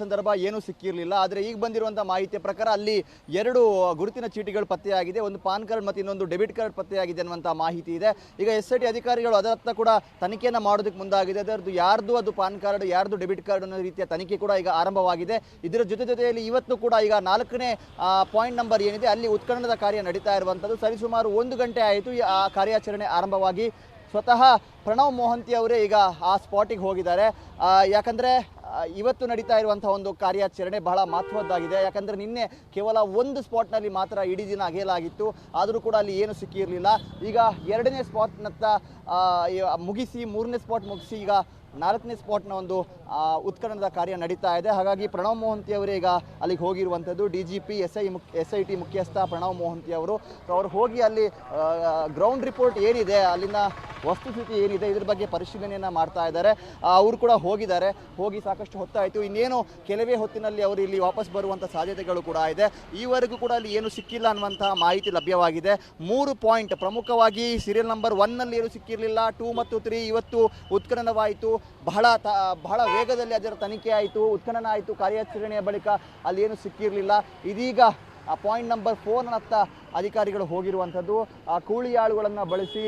ಸಂದರ್ಭ ಏನು ಸಿಕ್ಕಿರಲಿಲ್ಲ. ಆದರೆ ಈಗ ಬಂದಿರುವಂಥ ಮಾಹಿತಿಯ ಪ್ರಕಾರ ಅಲ್ಲಿ ಎರಡು ಗುರುತಿನ ಚೀಟಿಗಳು ಪತ್ತೆಯಾಗಿದೆ. ಒಂದು ಪಾನ್ ಕಾರ್ಡ್ ಮತ್ತು ಇನ್ನೊಂದು ಡೆಬಿಟ್ ಕಾರ್ಡ್ ಪತ್ತೆಯಾಗಿದೆ ಅನ್ನುವಂಥ ಮಾಹಿತಿ ಇದೆ. ಈಗ ಎಸ್ ಐ ಟಿ ಅಧಿಕಾರಿಗಳು ಅದರತ್ತ ಕೂಡ ತನಿಖೆಯನ್ನು ಮಾಡೋದಕ್ಕೆ ಮುಂದಾಗಿದೆ. ಅದರದ್ದು ಯಾರ್ದು ಅದು ಪಾನ್ ಕಾರ್ಡ್, ಯಾರ್ದು ಡೆಬಿಟ್ ಕಾರ್ಡ್ ಅನ್ನೋ ರೀತಿಯ ತನಿಖೆ ಕೂಡ ಈಗ ಆರಂಭವಾಗಿದೆ. ಇದರ ಜೊತೆ ಜೊತೆಯಲ್ಲಿ ಇವತ್ತು ಕೂಡ ಈಗ ನಾಲ್ಕನೇ ಪಾಯಿಂಟ್ ನಂಬರ್ ಏನಿದೆ, ಅಲ್ಲಿ ಉತ್ಖನನದ ಕಾರ್ಯ ನಡೀತಾ ಇರುವಂಥದ್ದು ಸರಿಸುಮಾರು ಒಂದು ಗಂಟೆ ಆಯಿತು. ಆ, ಕಾರ್ಯಾಚರಣೆ ಆರಂಭವಾಗಿ ಸ್ವತಃ ಪ್ರಣವ್ ಮೋಹಂತಿ ಅವರೇ ಈಗ ಆ ಸ್ಪಾಟಿಗೆ ಹೋಗಿದ್ದಾರೆ. ಯಾಕಂದರೆ ಇವತ್ತು ನಡೀತಾ ಇರುವಂಥ ಒಂದು ಕಾರ್ಯಾಚರಣೆ ಬಹಳ ಮಹತ್ವದ್ದಾಗಿದೆ. ಯಾಕಂದ್ರೆ ನಿನ್ನೆ ಕೇವಲ ಒಂದು ಸ್ಪಾಟ್ನಲ್ಲಿ ಮಾತ್ರ ಇಡೀ ದಿನ ಅಗೇಲಾಗಿತ್ತು ಆದರೂ ಕೂಡ ಅಲ್ಲಿ ಏನು ಸಿಕ್ಕಿರಲಿಲ್ಲ. ಈಗ ಎರಡನೇ ಸ್ಪಾಟ್ನತ್ತ ಮುಗಿಸಿ ಮೂರನೇ ಸ್ಪಾಟ್ ಮುಗಿಸಿ ಈಗ ನಾಲ್ಕನೇ ಸ್ಪಾಟ್ನ ಒಂದು ಉತ್ಖನನದ ಕಾರ್ಯ ನಡೀತಾ ಇದೆ. ಹಾಗಾಗಿ ಪ್ರಣವ್ ಮೋಹಂತಿ ಅವರೇ ಈಗ ಅಲ್ಲಿಗೆ ಹೋಗಿರುವಂಥದ್ದು. D G P S I ಮುಖ್ಯ ಎಸ್ ಐ ಟಿ ಮುಖ್ಯಸ್ಥ ಪ್ರಣವ್ ಮೋಹಂತಿ ಅವರು. ಅವರು ಹೋಗಿ ಅಲ್ಲಿ ಗ್ರೌಂಡ್ ರಿಪೋರ್ಟ್ ಏನಿದೆ, ಅಲ್ಲಿನ ವಸ್ತುಸ್ಥಿತಿ ಏನಿದೆ, ಇದ್ರ ಬಗ್ಗೆ ಪರಿಶೀಲನೆಯನ್ನು ಮಾಡ್ತಾ ಇದ್ದಾರೆ. ಅವರು ಕೂಡ ಹೋಗಿದ್ದಾರೆ. ಹೋಗಿ ಸಾಕಷ್ಟು ಹೊತ್ತಾಯಿತು. ಇನ್ನೇನು ಕೆಲವೇ ಹೊತ್ತಿನಲ್ಲಿ ಅವರು ಇಲ್ಲಿ ವಾಪಸ್ ಬರುವಂಥ ಸಾಧ್ಯತೆಗಳು ಕೂಡ ಇದೆ. ಈವರೆಗೂ ಕೂಡ ಅಲ್ಲಿ ಏನು ಸಿಕ್ಕಿಲ್ಲ ಅನ್ನುವಂತಹ ಮಾಹಿತಿ ಲಭ್ಯವಾಗಿದೆ. ಮೂರು ಪಾಯಿಂಟ್ ಪ್ರಮುಖವಾಗಿ ಸೀರಿಯಲ್ ನಂಬರ್ ಒನ್ನಲ್ಲಿ ಏನು ಸಿಕ್ಕಿರಲಿಲ್ಲ. ಟೂ ಮತ್ತು ತ್ರೀ ಇವತ್ತು ಉತ್ಖನನವಾಯಿತು. ಬಹಳ ತ, ಬಹಳ ವೇಗದಲ್ಲಿ ಅದರ ತನಿಖೆ ಆಯಿತು, ಉತ್ಖನನ ಆಯಿತು ಕಾರ್ಯಾಚರಣೆಯ ಬಳಿಕ ಅಲ್ಲಿ ಏನು ಸಿಕ್ಕಿರಲಿಲ್ಲ. ಇದೀಗ ಆ ಪಾಯಿಂಟ್ ನಂಬರ್ ಫೋರ್ನತ್ತ ಅಧಿಕಾರಿಗಳು ಹೋಗಿರುವಂಥದ್ದು. ಕೂಲಿ ಆಳುಗಳನ್ನು ಬಳಸಿ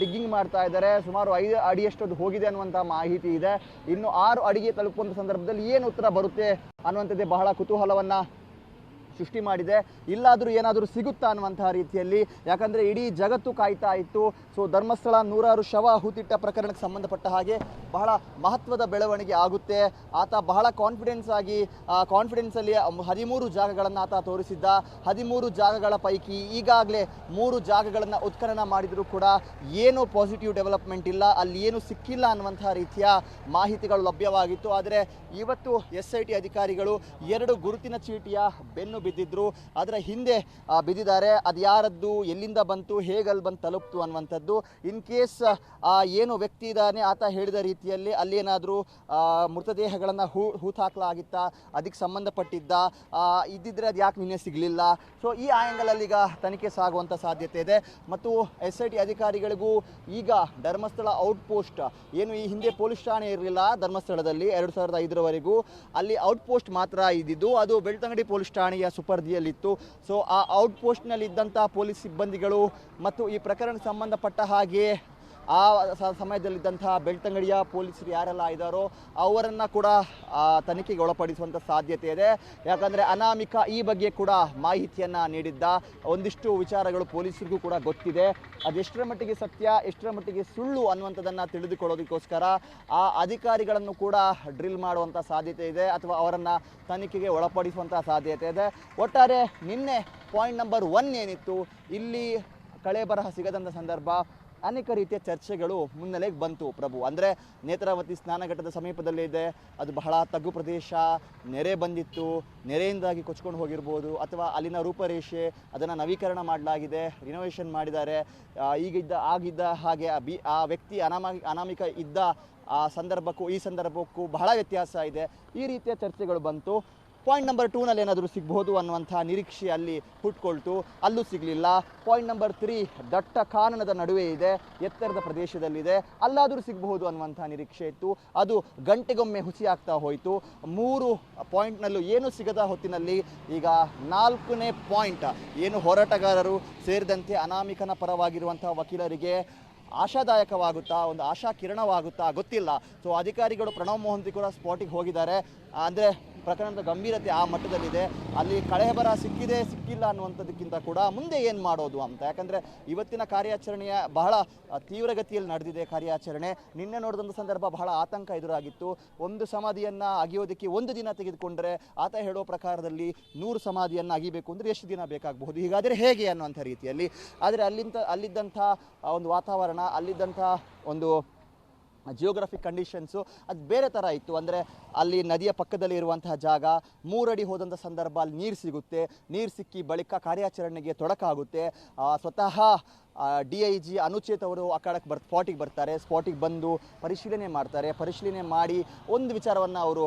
ಡಿಗ್ಗಿಂಗ್ ಮಾಡ್ತಾ ಇದ್ದಾರೆ. ಸುಮಾರು ಐದು ಅಡಿಯಷ್ಟೊಂದು ಹೋಗಿದೆ ಅನ್ನುವಂಥ ಮಾಹಿತಿ ಇದೆ. ಇನ್ನು ಆರು ಅಡಿಗೆ ತಲುಪುವಂಥ ಸಂದರ್ಭದಲ್ಲಿ ಏನು ಉತ್ತರ ಬರುತ್ತೆ ಅನ್ನುವಂಥದ್ದೇ ಬಹಳ ಕುತೂಹಲವನ್ನು ಸೃಷ್ಟಿ ಮಾಡಿದೆ. ಇಲ್ಲಾದರೂ ಏನಾದರೂ ಸಿಗುತ್ತಾ ಅನ್ನುವಂತಹ ರೀತಿಯಲ್ಲಿ. ಯಾಕಂದರೆ ಇಡೀ ಜಗತ್ತು ಕಾಯ್ತಾ ಇತ್ತು. ಸೊ ಧರ್ಮಸ್ಥಳ ನೂರಾರು ಶವ ಹೂತಿಟ್ಟ ಪ್ರಕರಣಕ್ಕೆ ಸಂಬಂಧಪಟ್ಟ ಹಾಗೆ ಬಹಳ ಮಹತ್ವದ ಬೆಳವಣಿಗೆ ಆಗುತ್ತೆ. ಆತ ಬಹಳ ಕಾನ್ಫಿಡೆನ್ಸ್ ಆಗಿ ಕಾನ್ಫಿಡೆನ್ಸಲ್ಲಿ ಹದಿಮೂರು ಜಾಗಗಳನ್ನು ಆತ ತೋರಿಸಿದ್ದ. ಹದಿಮೂರು ಜಾಗಗಳ ಪೈಕಿ ಈಗಾಗಲೇ ಮೂರು ಜಾಗಗಳನ್ನು ಉತ್ಖನನ ಮಾಡಿದರೂ ಕೂಡ ಏನೂ ಪಾಸಿಟಿವ್ ಡೆವಲಪ್ಮೆಂಟ್ ಇಲ್ಲ. ಅಲ್ಲಿ ಏನು ಸಿಕ್ಕಿಲ್ಲ ಅನ್ನುವಂತಹ ರೀತಿಯ ಮಾಹಿತಿಗಳು ಲಭ್ಯವಾಗಿತ್ತು. ಆದರೆ ಇವತ್ತು ಎಸ್ ಐ ಟಿ ಅಧಿಕಾರಿಗಳು ಎರಡು ಗುರುತಿನ ಚೀಟಿಯ ಬೆನ್ನು ಬಿದ್ದಿದ್ರು. ಅದರ ಹಿಂದೆ ಬಿದ್ದಿದ್ದಾರೆ. ಅದು ಯಾರದ್ದು, ಎಲ್ಲಿಂದ ಬಂತು ಹೇಗಲ್ಲಿ ಬಂದು ತಲುಪ್ತು ಅನ್ನುವಂಥದ್ದು. ಇನ್ ಕೇಸ್ ಏನು ವ್ಯಕ್ತಿ ಇದ್ದಾನೆ, ಆತ ಹೇಳಿದ ರೀತಿಯಲ್ಲಿ ಅಲ್ಲಿ ಏನಾದರೂ ಮೃತದೇಹಗಳನ್ನು ಹೂ, ಹೂತಾಕ್ಲಾಗಿತ್ತಾ ಅದಕ್ಕೆ ಸಂಬಂಧಪಟ್ಟಿದ್ದ ಇದ್ದಿದ್ರೆ ಅದು ಯಾಕೆ ನಿನ್ನೆ ಸಿಗಲಿಲ್ಲ? ಸೊ ಈ ಆ್ಯಂಗಲಲ್ಲಿ ಈಗ ತನಿಖೆ ಸಾಗುವಂಥ ಸಾಧ್ಯತೆ ಇದೆ. ಮತ್ತು ಎಸ್ ಐ ಟಿ ಅಧಿಕಾರಿಗಳಿಗೂ ಈಗ ಧರ್ಮಸ್ಥಳ ಔಟ್ ಪೋಸ್ಟ್ ಏನು ಈ ಹಿಂದೆ ಪೊಲೀಸ್ ಠಾಣೆ ಇರಲಿಲ್ಲ, ಧರ್ಮಸ್ಥಳದಲ್ಲಿ ಎರಡು ಸಾವಿರದ ಐದರವರೆಗೂ, ಅಲ್ಲಿ ಔಟ್ ಪೋಸ್ಟ್ ಮಾತ್ರ ಇದ್ದಿದ್ದು. ಅದು ಬೆಳ್ತಂಗಡಿ ಪೊಲೀಸ್ ಠಾಣೆಯ ಸುಪರ್ದಿಯಲ್ಲಿತ್ತು ಸೊ ಆ ಔಟ್ ಪೋಸ್ಟ್ನಲ್ಲಿ ಇದ್ದಂಥ ಪೊಲೀಸ್ ಸಿಬ್ಬಂದಿಗಳು ಮತ್ತು ಈ ಪ್ರಕರಣ ಸಂಬಂಧಪಟ್ಟ ಹಾಗೆ ಆ ಸಮಯದಲ್ಲಿದ್ದಂತಹ ಬೆಳ್ತಂಗಡಿಯ ಪೊಲೀಸರು ಯಾರೆಲ್ಲ ಇದ್ದಾರೋ ಅವರನ್ನು ಕೂಡ ತನಿಖೆಗೆ ಒಳಪಡಿಸುವಂಥ ಸಾಧ್ಯತೆ ಇದೆ. ಯಾಕಂದರೆ ಅನಾಮಿಕ ಈ ಬಗ್ಗೆ ಕೂಡ ಮಾಹಿತಿಯನ್ನು ನೀಡಿದ್ದ ಒಂದಿಷ್ಟು ವಿಚಾರಗಳು ಪೊಲೀಸರಿಗೂ ಕೂಡ ಗೊತ್ತಿದೆ. ಅದೆಷ್ಟರ ಮಟ್ಟಿಗೆ ಸತ್ಯ, ಎಷ್ಟರ ಮಟ್ಟಿಗೆ ಸುಳ್ಳು ಅನ್ನುವಂಥದ್ದನ್ನು ತಿಳಿದುಕೊಳ್ಳೋದಕ್ಕೋಸ್ಕರ ಆ ಅಧಿಕಾರಿಗಳನ್ನು ಕೂಡ ಡ್ರಿಲ್ ಮಾಡುವಂಥ ಸಾಧ್ಯತೆ ಇದೆ ಅಥವಾ ಅವರನ್ನು ತನಿಖೆಗೆ ಒಳಪಡಿಸುವಂಥ ಸಾಧ್ಯತೆ ಇದೆ. ಒಟ್ಟಾರೆ ನಿನ್ನೆ ಪಾಯಿಂಟ್ ನಂಬರ್ ಒನ್ ಏನಿತ್ತು, ಇಲ್ಲಿ ಕಳೆ ಬರಹ ಸಿಗದಂಥ ಸಂದರ್ಭ ಅನೇಕ ರೀತಿಯ ಚರ್ಚೆಗಳು ಮುನ್ನೆಲೆಗೆ ಬಂತು ಪ್ರಭು. ಅಂದರೆ ನೇತ್ರಾವತಿ ಸ್ನಾನಘಟ್ಟದ ಸಮೀಪದಲ್ಲೇ ಇದೆ. ಅದು ಬಹಳ ತಗ್ಗು ಪ್ರದೇಶ, ನೆರೆ ಬಂದಿತ್ತು. ನೆರೆಯಿಂದಾಗಿ ಕೊಚ್ಕೊಂಡು ಹೋಗಿರ್ಬೋದು ಅಥವಾ ಅಲ್ಲಿನ ರೂಪರೇಷೆ, ಅದನ್ನು ನವೀಕರಣ ಮಾಡಲಾಗಿದೆ ರಿನೋವೇಷನ್ ಮಾಡಿದ್ದಾರೆ. ಈಗಿದ್ದ, ಆಗಿದ್ದ ಹಾಗೆ ಆ ಬಿ, ಆ ವ್ಯಕ್ತಿ ಅನಾಮ, ಅನಾಮಿಕ ಇದ್ದ ಆ ಸಂದರ್ಭಕ್ಕೂ, ಈ ಸಂದರ್ಭಕ್ಕೂ ಬಹಳ ವ್ಯತ್ಯಾಸ ಇದೆ. ಈ ರೀತಿಯ ಚರ್ಚೆಗಳು ಬಂತು. ಪಾಯಿಂಟ್ ನಂಬರ್ ಟೂನಲ್ಲಿ ಏನಾದರೂ ಸಿಗ್ಬೋದು ಅನ್ನುವಂಥ ನಿರೀಕ್ಷೆ ಅಲ್ಲಿ ಹುಟ್ಕೊಳ್ತು. ಅಲ್ಲೂ ಸಿಗಲಿಲ್ಲ. ಪಾಯಿಂಟ್ ನಂಬರ್ ತ್ರೀ ದಟ್ಟ ಕಾನನದ ನಡುವೆ ಇದೆ, ಎತ್ತರದ ಪ್ರದೇಶದಲ್ಲಿದೆ. ಅಲ್ಲಾದರೂ ಸಿಗಬಹುದು ಅನ್ನುವಂಥ ನಿರೀಕ್ಷೆ ಇತ್ತು. ಅದು ಗಂಟೆಗೊಮ್ಮೆ ಹುಸಿ ಆಗ್ತಾ ಹೋಯಿತು. ಮೂರು ಪಾಯಿಂಟ್ನಲ್ಲೂ ಏನು ಸಿಗದ ಹೊತ್ತಿನಲ್ಲಿ ಈಗ ನಾಲ್ಕನೇ ಪಾಯಿಂಟ್ ಏನು ಹೋರಾಟಗಾರರು ಸೇರಿದಂತೆ ಅನಾಮಿಕನ ಪರವಾಗಿರುವಂಥ ವಕೀಲರಿಗೆ ಆಶಾದಾಯಕವಾಗುತ್ತಾ, ಒಂದು ಆಶಾ ಕಿರಣವಾಗುತ್ತಾ ಗೊತ್ತಿಲ್ಲ. ಸೊ ಅಧಿಕಾರಿಗಳು ಪ್ರಣವ್ ಮೋಹಂತಿ ಕೂಡ ಸ್ಪಾಟಿಗೆ ಹೋಗಿದ್ದಾರೆ. ಅಂದರೆ ಪ್ರಕರಣದ ಗಂಭೀರತೆ ಆ ಮಟ್ಟದಲ್ಲಿದೆ. ಅಲ್ಲಿ ಕಳೆಬರ ಸಿಕ್ಕಿದೆ, ಸಿಕ್ಕಿಲ್ಲ ಅನ್ನುವಂಥದ್ದಕ್ಕಿಂತ ಕೂಡ ಮುಂದೆ ಏನು ಮಾಡೋದು ಅಂತ. ಯಾಕಂದರೆ ಇವತ್ತಿನ ಕಾರ್ಯಾಚರಣೆಯ ಬಹಳ ತೀವ್ರಗತಿಯಲ್ಲಿ ನಡೆದಿದೆ ಕಾರ್ಯಾಚರಣೆ. ನಿನ್ನೆ ನೋಡಿದಂಥ ಸಂದರ್ಭ ಬಹಳ ಆತಂಕ ಎದುರಾಗಿತ್ತು. ಒಂದು ಸಮಾಧಿಯನ್ನು ಅಗಿಯೋದಕ್ಕೆ ಒಂದು ದಿನ ತೆಗೆದುಕೊಂಡ್ರೆ ಆತ ಹೇಳೋ ಪ್ರಕಾರದಲ್ಲಿ ನೂರು ಸಮಾಧಿಯನ್ನು ಅಗಿಬೇಕು ಅಂದರೆ ಎಷ್ಟು ದಿನ ಬೇಕಾಗಬಹುದು? ಹೀಗಾದರೆ ಹೇಗೆ ಅನ್ನುವಂಥ ರೀತಿಯಲ್ಲಿ. ಆದರೆ ಅಲ್ಲಿಂದ ಅಲ್ಲಿದ್ದಂಥ ಒಂದು ವಾತಾವರಣ, ಅಲ್ಲಿದ್ದಂಥ ಒಂದು ಜಿಯೋಗ್ರಫಿಕ್ ಕಂಡೀಷನ್ಸು ಅದು ಬೇರೆ ಥರ ಇತ್ತು. ಅಂದರೆ ಅಲ್ಲಿ ನದಿಯ ಪಕ್ಕದಲ್ಲಿ ಇರುವಂತಹ ಜಾಗ, ಮೂರಡಿ ಹೋದಂಥ ಸಂದರ್ಭ ಅಲ್ಲಿ ನೀರು ಸಿಗುತ್ತೆ. ನೀರು ಸಿಕ್ಕಿ ಬಳಿಕ ಕಾರ್ಯಾಚರಣೆಗೆ ತೊಡಕಾಗುತ್ತೆ. ಸ್ವತಃ ಡಿ ಐ ಜಿ ಅನುಚೇತ್ ಅವರು ಆ ಕಾಡಕ್ಕೆ ಬರ್ ಸ್ಪಾಟಿಗೆ ಬರ್ತಾರೆ. ಸ್ಪಾಟಿಗೆ ಬಂದು ಪರಿಶೀಲನೆ ಮಾಡ್ತಾರೆ. ಪರಿಶೀಲನೆ ಮಾಡಿ ಒಂದು ವಿಚಾರವನ್ನು ಅವರು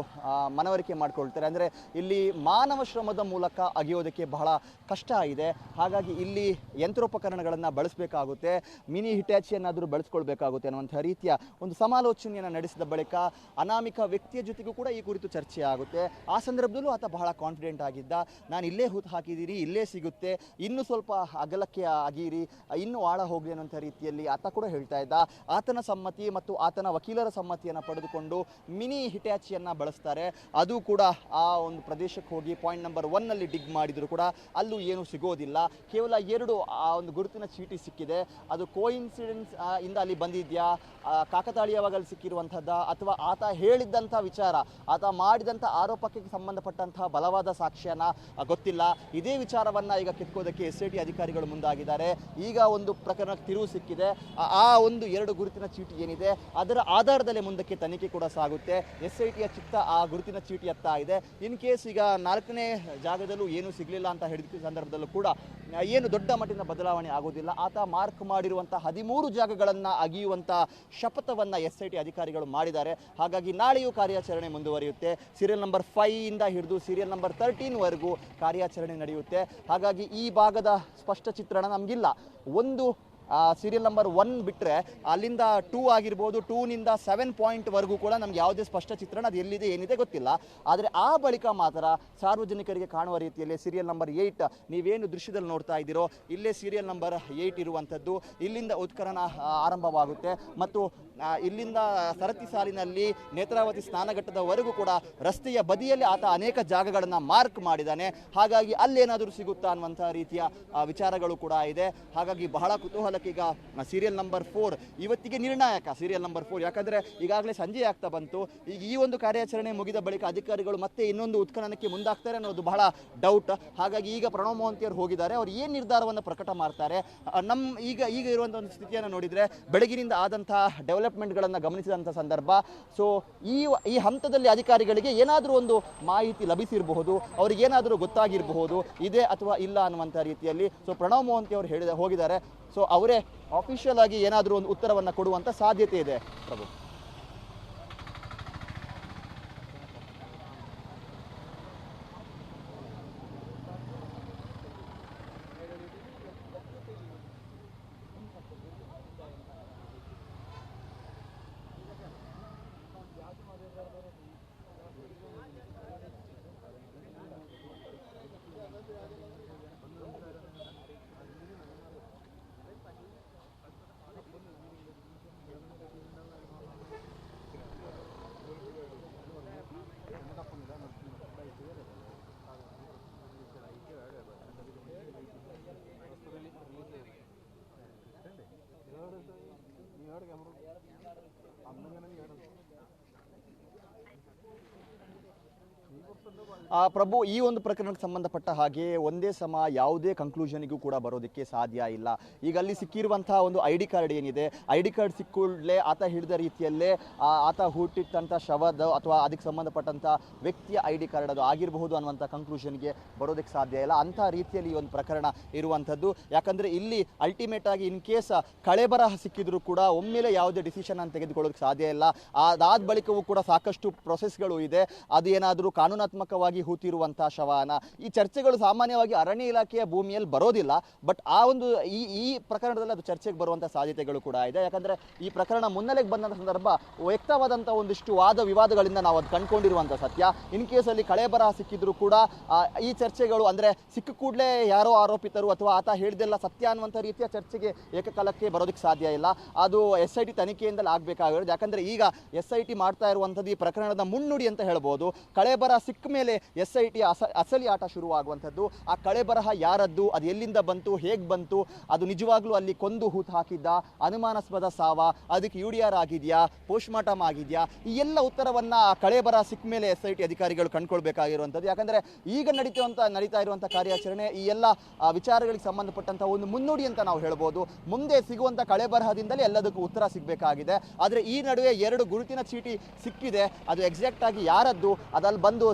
ಮನವರಿಕೆ ಮಾಡ್ಕೊಳ್ತಾರೆ. ಅಂದರೆ ಇಲ್ಲಿ ಮಾನವ ಶ್ರಮದ ಮೂಲಕ ಅಗೆಯೋದಕ್ಕೆ ಬಹಳ ಕಷ್ಟ ಇದೆ. ಹಾಗಾಗಿ ಇಲ್ಲಿ ಯಂತ್ರೋಪಕರಣಗಳನ್ನು ಬಳಸಬೇಕಾಗುತ್ತೆ. ಮಿನಿ ಹಿಟ್ಯಾಚಿಯನ್ನಾದರೂ ಬಳಸ್ಕೊಳ್ಬೇಕಾಗುತ್ತೆ ಅನ್ನುವಂಥ ರೀತಿಯ ಒಂದು ಸಮಾಲೋಚನೆಯನ್ನು ನಡೆಸಿದ ಬಳಿಕ ಅನಾಮಿಕ ವ್ಯಕ್ತಿಯ ಜೊತೆಗೂ ಕೂಡ ಈ ಕುರಿತು ಚರ್ಚೆ ಆಗುತ್ತೆ. ಆ ಸಂದರ್ಭದಲ್ಲೂ ಆತ ಬಹಳ ಕಾನ್ಫಿಡೆಂಟ್ ಆಗಿದ್ದ. ನಾನು ಇಲ್ಲೇ ಹೂತು ಹಾಕಿದ್ದೀರಿ ಇಲ್ಲೇ ಸಿಗುತ್ತೆ. ಇನ್ನೂ ಸ್ವಲ್ಪ ಅಗಲಕ್ಕೆ ಆಗಿರಿ. ಇನ್ನೂ ಆಳ ಹೋಗಲಿ ಅನ್ನೋಂಥ ರೀತಿಯಲ್ಲಿ ಆತ ಕೂಡ ಹೇಳ್ತಾ ಇದ್ದ. ಆತನ ಸಮ್ಮತಿ ಮತ್ತು ಆತನ ವಕೀಲರ ಸಮ್ಮತಿಯನ್ನು ಪಡೆದುಕೊಂಡು ಮಿನಿ ಹಿಟ್ಯಾಚಿಯನ್ನು ಬಳಸ್ತಾರೆ. ಅದು ಕೂಡ ಆ ಒಂದು ಪ್ರದೇಶಕ್ಕೆ ಹೋಗಿ ಪಾಯಿಂಟ್ ನಂಬರ್ ಒನ್ನಲ್ಲಿ ಡಿಗ್ ಮಾಡಿದರೂ ಕೂಡ ಅಲ್ಲೂ ಏನೂ ಸಿಗೋದಿಲ್ಲ. ಕೇವಲ ಎರಡು ಆ ಒಂದು ಗುರುತಿನ ಚೀಟಿ ಸಿಕ್ಕಿದೆ. ಅದು ಕೋಇನ್ಸಿಡೆನ್ಸ್ ಇಂದ ಅಲ್ಲಿ ಬಂದಿದೆಯಾ? ಕಾಕತಾಳೀಯವಾಗಿ ಸಿಕ್ಕಿರುವಂಥದ್ದ? ಅಥವಾ ಆತ ಹೇಳಿದ್ದಂಥ ವಿಚಾರ, ಆತ ಮಾಡಿದಂಥ ಆರೋಪಕ್ಕೆ ಸಂಬಂಧಪಟ್ಟಂತಹ ಬಲವಾದ ಸಾಕ್ಷ್ಯನ ಗೊತ್ತಿಲ್ಲ. ಇದೇ ವಿಚಾರವನ್ನ ಈಗ ಕಿತ್ಕೋದಕ್ಕೆ ಎಸ್ ಐ ಟಿ ಅಧಿಕಾರಿಗಳು ಮುಂದಾಗಿದ್ದಾರೆ. ಈಗ ಒಂದು ಪ್ರಕರಣಕ್ಕೆ ತಿರುವು ಸಿಕ್ಕಿದೆ. ಆ- ಒಂದು ಎರಡು ಗುರುತಿನ ಚೀಟಿ ಏನಿದೆ, ಅದರ ಆಧಾರದಲ್ಲೇ ಮುಂದಕ್ಕೆ ತನಿಖೆ ಕೂಡ ಸಾಗುತ್ತೆ. ಎಸ್ ಐ ಟಿಯ ಚಿತ್ತ ಆ ಗುರುತಿನ ಚೀಟಿಯತ್ತ ಇದೆ. ಇನ್ ಕೇಸ್ ಈಗ ನಾಲ್ಕನೇ ಜಾಗದಲ್ಲೂ ಏನು ಸಿಗಲಿಲ್ಲ ಅಂತ ಹೇಳಿದ ಸಂದರ್ಭದಲ್ಲೂ ಕೂಡ, ಏನು ದೊಡ್ಡ ಮಟ್ಟಿನ ಬದಲಾವಣೆ ಆಗೋದಿಲ್ಲ. ಆತ ಮಾರ್ಕ್ ಮಾಡಿರುವಂಥ ಹದಿಮೂರು ಜಾಗಗಳನ್ನು ಅಗಿಯುವಂಥ ಶಪಥವನ್ನು ಎಸ್ ಐ ಟಿ ಅಧಿಕಾರಿಗಳು ಮಾಡಿದ್ದಾರೆ. ಹಾಗಾಗಿ ನಾಳೆಯೂ ಕಾರ್ಯಾಚರಣೆ ಮುಂದುವರಿಯುತ್ತೆ. ಸೀರಿಯಲ್ ನಂಬರ್ ಫೈವ್ ಇಂದ ಹಿಡಿದು ಸೀರಿಯಲ್ ನಂಬರ್ ತರ್ಟೀನ್ವರೆಗೂ ಕಾರ್ಯಾಚರಣೆ ನಡೆಯುತ್ತೆ. ಹಾಗಾಗಿ ಈ ಭಾಗದ ಸ್ಪಷ್ಟ ಚಿತ್ರಣ ನಮಗಿಲ್ಲ. ಒಂದು mundo. ಸೀರಿಯಲ್ ನಂಬರ್ ಒನ್ ಬಿಟ್ಟರೆ ಅಲ್ಲಿಂದ ಟೂ ಆಗಿರ್ಬೋದು ಟೂನಿಂದ ಸೆವೆನ್ ಪಾಯಿಂಟ್ವರೆಗೂ ಕೂಡ ನಮ್ಗೆ ಯಾವುದೇ ಸ್ಪಷ್ಟ ಚಿತ್ರಣ ಅದು ಎಲ್ಲಿದೆ, ಏನಿದೆ ಗೊತ್ತಿಲ್ಲ. ಆದರೆ ಆ ಬಳಿಕ ಮಾತ್ರ ಸಾರ್ವಜನಿಕರಿಗೆ ಕಾಣುವ ರೀತಿಯಲ್ಲಿ ಸೀರಿಯಲ್ ನಂಬರ್ ಏಯ್ಟ್ ನೀವೇನು ದೃಶ್ಯದಲ್ಲಿ ನೋಡ್ತಾ ಇದ್ದೀರೋ, ಇಲ್ಲೇ ಸೀರಿಯಲ್ ನಂಬರ್ ಏಯ್ಟ್ ಇರುವಂಥದ್ದು, ಇಲ್ಲಿಂದ ಉತ್ಕರಣ ಆರಂಭವಾಗುತ್ತೆ. ಮತ್ತು ಇಲ್ಲಿಂದ ಸರತಿ ಸಾಲಿನಲ್ಲಿ ನೇತ್ರಾವತಿ ಸ್ನಾನಘಟ್ಟದವರೆಗೂ ಕೂಡ ರಸ್ತೆಯ ಬದಿಯಲ್ಲಿ ಆತ ಅನೇಕ ಜಾಗಗಳನ್ನು ಮಾರ್ಕ್ ಮಾಡಿದ್ದಾನೆ ಹಾಗಾಗಿ ಅಲ್ಲೇನಾದರೂ ಸಿಗುತ್ತಾ ಅನ್ನುವಂಥ ರೀತಿಯ ವಿಚಾರಗಳು ಕೂಡ ಇದೆ. ಹಾಗಾಗಿ ಬಹಳ ಕುತೂಹಲಕ್ಕೆ ಈಗ ಸೀರಿಯಲ್ ನಂಬರ್ ಫೋರ್ ಇವತ್ತಿಗೆ ನಿರ್ಣಾಯಕ ಸೀರಿಯಲ್ ನಂಬರ್ ಫೋರ್ ಯಾಕಂದರೆ ಈಗಾಗಲೇ ಸಂಜೆ ಆಗ್ತಾ ಬಂತು. ಈಗ ಈ ಒಂದು ಕಾರ್ಯಾಚರಣೆ ಮುಗಿದ ಬಳಿಕ ಅಧಿಕಾರಿಗಳು ಮತ್ತೆ ಇನ್ನೊಂದು ಉತ್ಖನನಕ್ಕೆ ಮುಂದಾಗ್ತಾರೆ ಅನ್ನೋದು ಬಹಳ ಡೌಟ್ ಹಾಗಾಗಿ ಈಗ ಪ್ರಣವ್ ಮೋಹಂತಿಯವರು ಹೋಗಿದ್ದಾರೆ. ಅವ್ರು ಏನು ನಿರ್ಧಾರವನ್ನು ಪ್ರಕಟ ಮಾಡ್ತಾರೆ? ನಮ್ಮ ಈಗ ಈಗ ಇರುವಂಥ ಒಂದು ಸ್ಥಿತಿಯನ್ನು ನೋಡಿದರೆ ಬೆಳಗಿನಿಂದ ಆದಂತಹ ಡೆವಲಪ್ಮೆಂಟ್ಗಳನ್ನು ಗಮನಿಸಿದಂಥ ಸಂದರ್ಭ. ಸೊ ಈ ಈ ಹಂತದಲ್ಲಿ ಅಧಿಕಾರಿಗಳಿಗೆ ಏನಾದರೂ ಒಂದು ಮಾಹಿತಿ ಲಭಿಸಿರಬಹುದು, ಅವ್ರಿಗೆ ಏನಾದರೂ ಗೊತ್ತಾಗಿರಬಹುದು, ಇದೆ ಅಥವಾ ಇಲ್ಲ ಅನ್ನುವಂಥ ರೀತಿಯಲ್ಲಿ. ಸೊ ಪ್ರಣವ್ ಮೋಹಂತಿ ಅವರು ಹೇಳಿದ ಹೋಗಿದ್ದಾರೆ. ಸೊ ಅವರೇ ಅಫಿಷಿಯಲ್ ಆಗಿ ಏನಾದರೂ ಒಂದು ಉತ್ತರವನ್ನು ಕೊಡುವಂಥ ಸಾಧ್ಯತೆ ಇದೆ ಪ್ರಭು ಆ, ಪ್ರಭು, ಈ ಒಂದು ಪ್ರಕರಣಕ್ಕೆ ಸಂಬಂಧಪಟ್ಟ ಹಾಗೆ ಒಂದೇ ಸಮ ಯಾವುದೇ ಕನ್ಕ್ಲೂಷನ್ಗೂ ಕೂಡ ಬರೋದಕ್ಕೆ ಸಾಧ್ಯ ಇಲ್ಲ. ಈಗ ಅಲ್ಲಿ ಸಿಕ್ಕಿರುವಂತಹ ಒಂದು ಐ ಡಿ ಕಾರ್ಡ್ ಏನಿದೆ ಐ ಡಿ ಕಾರ್ಡ್ ಸಿಕ್ಕೂಡಲೇ ಆತ ಹಿಡಿದ ರೀತಿಯಲ್ಲೇ ಆತ ಹುಟ್ಟಿಟ್ಟಂಥ ಶವದ ಅಥವಾ ಅದಕ್ಕೆ ಸಂಬಂಧಪಟ್ಟಂಥ ವ್ಯಕ್ತಿಯ ಐ ಡಿ ಕಾರ್ಡ್ ಅದು ಆಗಿರಬಹುದು ಅನ್ನುವಂಥ ಕನ್ಕ್ಲೂಷನ್ಗೆ ಬರೋದಕ್ಕೆ ಸಾಧ್ಯ ಇಲ್ಲ. ಅಂಥ ರೀತಿಯಲ್ಲಿ ಈ ಒಂದು ಪ್ರಕರಣ ಇರುವಂಥದ್ದು. ಯಾಕಂದರೆ ಇಲ್ಲಿ ಅಲ್ಟಿಮೇಟ್ ಆಗಿ ಇನ್ ಕೇಸ್ ಕಳೆಬರಹ ಸಿಕ್ಕಿದ್ರು ಕೂಡ ಒಮ್ಮೆಲೆ ಯಾವುದೇ ಡಿಸಿಷನ್ ಅನ್ನು ತೆಗೆದುಕೊಳ್ಳೋದಕ್ಕೆ ಸಾಧ್ಯ ಇಲ್ಲ. ಅದಾದ ಬಳಿಕವೂ ಕೂಡ ಸಾಕಷ್ಟು ಪ್ರೊಸೆಸ್ಗಳು ಇದೆ. ಅದು ಏನಾದರೂ ಕಾನೂನಾತ್ಮಕವಾಗಿ ಹೂತಿರುವಂತಹ ಶವನ. ಈ ಚರ್ಚೆಗಳು ಸಾಮಾನ್ಯವಾಗಿ ಅರಣ್ಯ ಇಲಾಖೆಯ ಭೂಮಿಯಲ್ಲಿ ಬರೋದಿಲ್ಲ, ಬಟ್ ಆ ಒಂದು ಈ ಈ ಪ್ರಕರಣದಲ್ಲಿ ಅದು ಚರ್ಚೆಗೆ ಬರುವಂಥ ಸಾಧ್ಯತೆಗಳು ಕೂಡ ಇದೆ. ಯಾಕಂದರೆ ಈ ಪ್ರಕರಣ ಮುನ್ನೆಲೆಗೆ ಬಂದಂಥ ಸಂದರ್ಭ ವ್ಯಕ್ತವಾದಂಥ ಒಂದಿಷ್ಟು ವಾದ ವಿವಾದಗಳಿಂದ ನಾವು ಅದು ಕಂಡುಕೊಂಡಿರುವಂಥ ಸತ್ಯ. ಇನ್ ಕೇಸಲ್ಲಿ ಕಳೆ ಬರಹ ಸಿಕ್ಕಿದ್ರು ಕೂಡ ಈ ಚರ್ಚೆಗಳು ಅಂದರೆ ಸಿಕ್ಕ ಕೂಡಲೇ ಯಾರೋ ಆರೋಪಿತರು ಅಥವಾ ಆತ ಹೇಳಿದೆಲ್ಲ ಸತ್ಯ ಅನ್ನುವಂಥ ರೀತಿಯ ಚರ್ಚೆಗೆ ಏಕಕಾಲಕ್ಕೆ ಬರೋದಕ್ಕೆ ಸಾಧ್ಯ ಇಲ್ಲ. ಅದು ಎಸ್ ಐ ಟಿ ತನಿಖೆಯಿಂದಲೇ ಆಗಬೇಕಾಗಿರೋದು. ಯಾಕಂದರೆ ಈಗ ಎಸ್ ಐ ಟಿ ಮಾಡ್ತಾ ಇರುವಂಥದ್ದು ಈ ಪ್ರಕರಣದ ಮುನ್ನುಡಿ ಅಂತ ಹೇಳ್ಬೋದು. ಕಳೆ ಬರಹ ಸಿಕ್ಕ ಮೇಲೆ ಎಸ್ ಐ ಟಿ ಅಸ, ಅಸಲಿ ಆಟ ಶುರುವಾಗುವಂಥದ್ದು. ಆ ಕಳೆ ಬರಹ ಯಾರದ್ದು? ಅದು ಎಲ್ಲಿಂದ ಬಂತು? ಹೇಗೆ ಬಂತು? ಅದು ನಿಜವಾಗ್ಲೂ ಅಲ್ಲಿ ಕೊಂದು ಹೂತು ಹಾಕಿದ್ದ ಅನುಮಾನಾಸ್ಪದ ಸಾವ? ಅದಕ್ಕೆ ಯು ಡಿ ಆರ್ ಆಗಿದೆಯಾ? ಪೋಸ್ಟ್ಮಾರ್ಟಮ್ ಆಗಿದೆಯಾ? ಈ ಎಲ್ಲ ಉತ್ತರವನ್ನು ಆ ಕಳೆ ಬರಹ ಸಿಕ್ಕ ಮೇಲೆ ಎಸ್ ಐ ಟಿ ಅಧಿಕಾರಿಗಳು ಕಂಡುಕೊಳ್ಬೇಕಾಗಿರುವಂಥದ್ದು. ಯಾಕಂದರೆ ಈಗ ನಡೀತಿರುವಂಥ, ನಡೀತಾ ಇರುವಂಥ ಕಾರ್ಯಾಚರಣೆ, ಈ ಎಲ್ಲ ವಿಚಾರಗಳಿಗೆ ಸಂಬಂಧಪಟ್ಟಂಥ ಒಂದು ಮುನ್ನುಡಿ ಅಂತ ನಾವು ಹೇಳ್ಬೋದು. ಮುಂದೆ ಸಿಗುವಂಥ ಕಳೆ ಬರಹದಿಂದಲೇ ಎಲ್ಲದಕ್ಕೂ ಉತ್ತರ ಸಿಗಬೇಕಾಗಿದೆ. ಆದರೆ ಈ ನಡುವೆ ಎರಡು ಗುರುತಿನ ಚೀಟಿ ಸಿಕ್ಕಿದೆ. ಅದು ಎಕ್ಸಾಕ್ಟ್ ಆಗಿ ಯಾರದ್ದು? ಅದಲ್ಲಿ ಬಂದು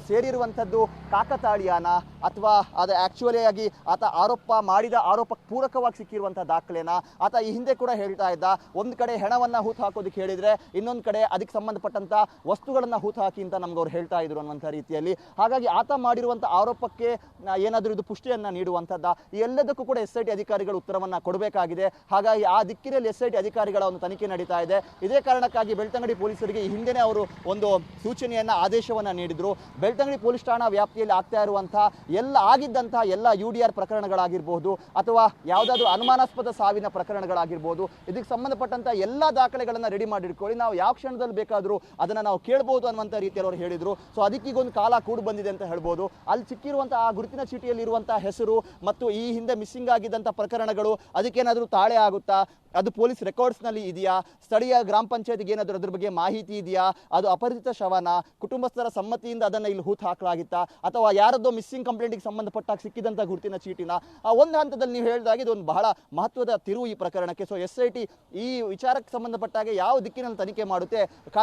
ಸೇರಿರುವಂಥದ್ದು ಕಾಕತಾಳೀಯನ? ಅಥವಾ ಅದು ಆಕ್ಚುಲಿ ಆಗಿ ಆತ ಆರೋಪ ಮಾಡಿದ ಆರೋಪಕ್ಕೆ ಪೂರಕವಾಗಿ ಸಿಕ್ಕಿರುವಂಥ ದಾಖಲೆನ? ಆತ ಈ ಹಿಂದೆ ಕೂಡ ಹೇಳ್ತಾ ಇದ್ದ, ಒಂದು ಕಡೆ ಹೆಣವನ್ನ ಹೂತು ಹಾಕೋದಕ್ಕೆ ಹೇಳಿದ್ರೆ ಇನ್ನೊಂದು ಕಡೆ ಅದಕ್ಕೆ ಸಂಬಂಧಪಟ್ಟಂತ ವಸ್ತುಗಳನ್ನ ಹೂತು ಹಾಕಿ ಅಂತ ನಮ್ಗೆ ಅವ್ರು ಹೇಳ್ತಾ ಇದ್ರು ಅನ್ನುವಂಥ ರೀತಿಯಲ್ಲಿ. ಹಾಗಾಗಿ ಆತ ಮಾಡಿರುವಂಥ ಆರೋಪಕ್ಕೆ ಏನಾದರೂ ಇದು ಪುಷ್ಟಿಯನ್ನ ನೀಡುವಂಥದ್ದ? ಈ ಎಲ್ಲದಕ್ಕೂ ಕೂಡ ಎಸ್ ಐ ಟಿ ಅಧಿಕಾರಿಗಳು ಉತ್ತರವನ್ನು ಕೊಡಬೇಕಾಗಿದೆ. ಹಾಗಾಗಿ ಆ ದಿಕ್ಕಿನಲ್ಲಿ ಎಸ್ ಐ ಟಿ ಅಧಿಕಾರಿಗಳ ಒಂದು ತನಿಖೆ ನಡೀತಾ ಇದೆ. ಇದೇ ಕಾರಣಕ್ಕಾಗಿ ಬೆಳ್ತಂಗಡಿ ಪೊಲೀಸರಿಗೆ ಈ ಹಿಂದೆನೇ ಅವರು ಒಂದು ಸೂಚನೆಯನ್ನ, ಆದೇಶವನ್ನ ನೀಡಿದ್ರು. ಬೆಳ್ತಂಗಡಿ ಪೊಲೀಸ್ ಠಾಣಾ ವ್ಯಾಪ್ತಿಯಲ್ಲಿ ಆಗ್ತಾ ಇರುವಂತಹ ಎಲ್ಲ ಆಗಿದ್ದಂತಹ ಎಲ್ಲ ಯು ಡಿ ಆರ್ ಪ್ರಕರಣಗಳಾಗಿರ್ಬೋದು ಅಥವಾ ಯಾವುದಾದ್ರೂ ಅನುಮಾನಾಸ್ಪದ ಸಾವಿನ ಪ್ರಕರಣಗಳಾಗಿರ್ಬೋದು, ಇದಕ್ಕೆ ಸಂಬಂಧಪಟ್ಟಂತಹ ಎಲ್ಲ ದಾಖಲೆಗಳನ್ನ ರೆಡಿ ಮಾಡಿಟ್ಕೊಳ್ಳಿ. ನಾವು ಯಾವ ಕ್ಷಣದಲ್ಲಿ ಬೇಕಾದರೂ ಅದನ್ನ ನಾವು ಕೇಳ್ಬೋದು ಅನ್ನುವಂಥ ರೀತಿಯಲ್ಲಿ ಅವರು ಹೇಳಿದ್ರು. ಸೊ ಅದಕ್ಕೆ ಈಗ ಒಂದು ಕಾಲ ಕೂಡು ಬಂದಿದೆ ಅಂತ ಹೇಳ್ಬೋದು. ಅಲ್ಲಿ ಸಿಕ್ಕಿರುವಂತಹ ಆ ಗುರುತಿನ ಚೀಟಿಯಲ್ಲಿರುವಂತಹ ಹೆಸರು ಮತ್ತು ಈ ಹಿಂದೆ ಮಿಸ್ಸಿಂಗ್ ಆಗಿದ್ದಂಥ ಪ್ರಕರಣಗಳು ಅದಕ್ಕೇನಾದರೂ ತಾಳೆ ಆಗುತ್ತಾ? ಅದು ಪೊಲೀಸ್ ರೆಕಾರ್ಡ್ಸ್ನಲ್ಲಿ ಇದೆಯಾ? ಸ್ಥಳೀಯ ಗ್ರಾಮ ಪಂಚಾಯತ್ಗೆ ಏನಾದರೂ ಅದ್ರ ಬಗ್ಗೆ ಮಾಹಿತಿ ಇದೆಯಾ? ಅದು ಅಪರಿಚಿತ ಶವನ? ಕುಟುಂಬಸ್ಥರ ಸಮ್ಮತಿಯಿಂದ ಅದನ್ನು ಇಲ್ಲಿ ಹೂತು ಹಾಕಲಾಗಿತ್ತಾ? ಅಥವಾ ಯಾರದ್ದೋ ಮಿಸ್ಸಿಂಗ್ ಕಂಪ್ಲೇಂಟಿಗೆ ಸಂಬಂಧಪಟ್ಟಾಗ ಸಿಕ್ಕಿದಂಥ ಗುರುತಿನ ಚೀಟಿನ? ಆ ಒಂದು ಹಂತದಲ್ಲಿ ನೀವು ಹೇಳಿದಾಗ ಇದೊಂದು ಬಹಳ ಮಹತ್ವದ ತಿರುವು ಈ ಪ್ರಕರಣಕ್ಕೆ. ಸೊ ಎಸ್ ಐ ಟಿ ಈ ವಿಚಾರಕ್ಕೆ ಸಂಬಂಧಪಟ್ಟಾಗ ಯಾವ ದಿಕ್ಕಿನಲ್ಲಿ ತನಿಖೆ ಮಾಡುತ್ತೆ?